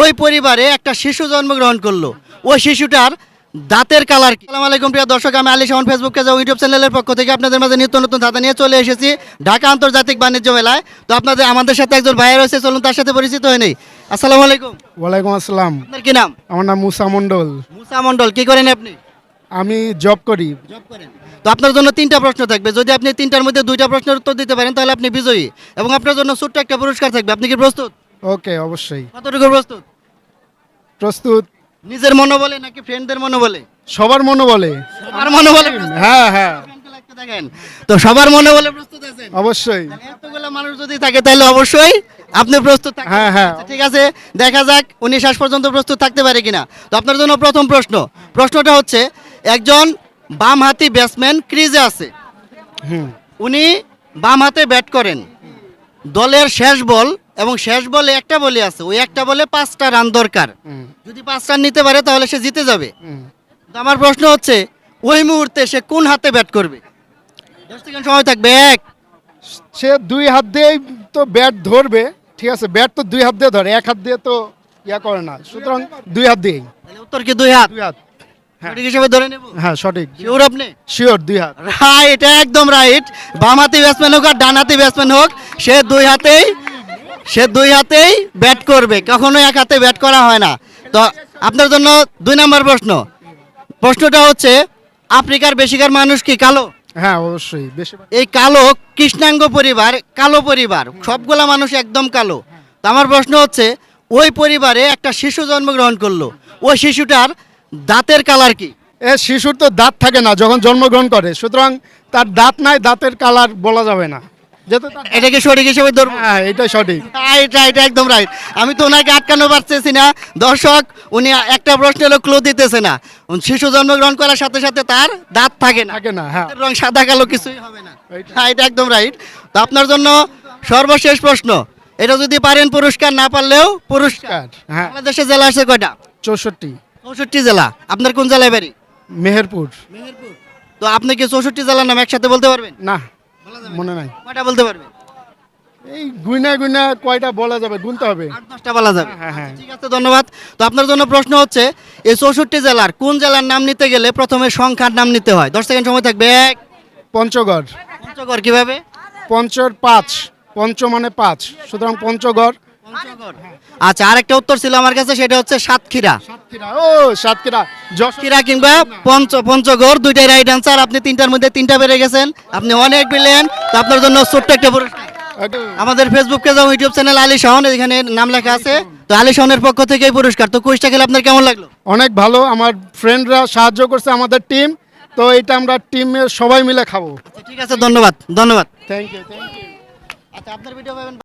ওই পরিবারে একটা শিশু জন্মগ্রহণ করল। ওই শিশুটার দাঁতের কালার কি? আসসালামু আলাইকুম প্রিয় দর্শক আমি Ali Shahan Facebook page YouTube চ্যানেলের পক্ষ থেকে আপনাদের মাঝে নিত্য নতুন ধাঁধা নিয়ে চলে এসেছি ঢাকা আন্তর্জাতিক বাণিজ্য মেলায়। তো আপনাদের আমাদের সাথে একজন ভাইয়া রয়েছে চলুন তার সাথে পরিচিত হয়ে নেই। আসসালামু আলাইকুম। ওয়ালাইকুম আসসালাম। আপনার কি নাম? আমার নাম মুসা মণ্ডল। মুসা মণ্ডল কি করেন আপনি? আমি জব করি। জব করেন। তো আপনার জন্য তিনটা প্রশ্ন থাকবে। যদি আপনি তিনটার মধ্যে দুইটা প্রশ্নের উত্তর দিতে পারেন তাহলে আপনি বিজয়ী। এবং আপনার জন্য ছোট্ট একটা পুরস্কার থাকবে। আপনি কি প্রস্তুত? ওকে অবশ্যই। কতটুকু প্রস্তুত? প্রস্তুত। নিজের মনে বলে নাকি ফ্রেন্ডদের মনে বলে সবার মনে বলে সবার মনে বলে হ্যাঁ হ্যাঁ। দেখেন তো সবার মনে বলে প্রস্তুত আছেন? অবশ্যই। এতগুলো মানুষ যদি থাকে তাহলে অবশ্যই আপনি প্রস্তুত থাকবেন। হ্যাঁ, হ্যাঁ। ঠিক আছে? দেখা যাক উনি শেষ পর্যন্ত প্রস্তুত থাকতে পারে কিনা। তো আপনার জন্য প্রথম প্রশ্ন। প্রশ্নটা হচ্ছে একজন বাম হাতি ব্যাটসম্যান ক্রিজে আছে। হুম। উনি বাম হাতে ব্যাট করেন। দলের শেষ বল এবং শেষ বলে একটা বলে আছে ওই একটা বলে পাঁচটা রান দরকার। যদি পাঁচ রান নিতে পারে তাহলে সে জিতে যাবে। আমার প্রশ্ন হচ্ছে ওই মুহূর্তে সে কোন হাতে ব্যাট করবে? দশ সেকেন্ড সময় থাকবে এক। সে দুই হাত দিয়েই তো ব্যাট ধরবে ঠিক আছে ব্যাট তো দুই হাত দিয়ে ধরে এক হাত দিয়ে তো ইয়া করে না সুতরাং দুই হাত দিয়েই। উত্তর কি দুই হাত? দুই হাত হ্যাঁ। সঠিক হিসেবে ধরে নেব? হ্যাঁ সঠিক। শিওর আপনি? শিওর দুই হাত। রাইট একদম রাইট বাম হাতি ব্যাটসম্যান হোক আর ডান হাতি ব্যাটসম্যান হোক সে দুই হাতেই সে দুই হাতেই ব্যাট করবে কখনো এক হাতে ব্যাট করা হয় না। তো আপনার জন্য দুই নম্বর প্রশ্ন। প্রশ্নটা হচ্ছে আফ্রিকার বেশিরভাগ মানুষ কি কালো? হ্যাঁ অবশ্যই। এই কালো কৃষ্ণাঙ্গ পরিবার কালো পরিবার সবগুলা মানুষ একদম কালো। তো আমার প্রশ্ন হচ্ছে ওই পরিবারে একটা শিশু জন্মগ্রহণ করল ওই শিশুটার দাঁতের কালার কি? এ শিশুর তো দাঁত থাকে না যখন জন্মগ্রহণ করে সুতরাং তার দাঁত নাই দাঁতের কালার বলা যাবে না। যেহেতু সঠিক হিসেবে ধরবো? হ্যাঁ এটাই সঠিক। রাইট রাইট একদম রাইট আমি তো ওনাকে আটকানো পারতেছি না। দর্শক উনি একটা প্রশ্নের ক্লো দিতেছে না। শিশু জন্মগ্রহণ করার সাথে সাথে তার দাঁত থাকে না। থাকে না হ্যাঁ। রং সাদা কালো কিছুই হবে না। রাইট একদম রাইট তো আপনার জন্য সর্বশেষ প্রশ্ন। এটা যদি পারেন পুরস্কার না পারলেও পুরস্কার। হ্যাঁ। বাংলাদেশে জেলা আছে কয়টা? চৌষট্টি। চৌষট্টি জেলা। আপনার কোন জেলায় বাড়ি? মেহেরপুর। মেহেরপুর। তো আপনি কি চৌষট্টি জেলার নাম একসাথে বলতে পারবেন? না। মনে নাই। কয়টা বলতে পারবেন এই গুইনা গুইনা কয়টা বলা যাবে? গুনতে হবে। আট দশটা বলা যাবে। হ্যাঁ, হ্যাঁ। আচ্ছা, ঠিক আছে ধন্যবাদ। তো আপনার জন্য প্রশ্ন হচ্ছে এই চৌষট্টি জেলার কোন জেলার নাম নিতে গেলে প্রথমে সংখ্যার নাম নিতে হয়? দশ সেকেন্ড সময় থাকবে। এক। পঞ্চগড়। পঞ্চগড় কীভাবে? পঞ্চর পাঁচ। পঞ্চ মানে পাঁচ। সুতরাং পঞ্চগড়। পঞ্চগড়। আচ্ছা আরেকটা উত্তর ছিল আমার কাছে সেটা হচ্ছে সাতক্ষীরা। সাতক্ষীরা ও সাতক্ষীরা। যশোর কিংবা পঞ্চ পঞ্চগড় দুইটাই রাইট আনসার আপনি তিনটার মধ্যে তিনটা বেড়ে গেছেন। আপনি অনেক বিলেন তো আপনার জন্য ছোট্ট একটা পুরস্কার। আমাদের ফেসবুক পেজ এবং ইউটিউব চ্যানেল আলী শাহন এখানে নাম লেখা আছে। তো আলী শাহনের পক্ষ থেকে এই পুরস্কার। তো কুইজটা খেলে আপনার কেমন লাগল? অনেক ভালো। আমার ফ্রেন্ডরা সাহায্য করছে আমাদের টিম তো এটা আমরা টিমের সবাই মিলে খাব। আচ্ছা, ঠিক আছে ধন্যবাদ। ধন্যবাদ। থ্যাংক ইউ থ্যাংক ইউ আচ্ছা আপনার ভিডিও পাবেন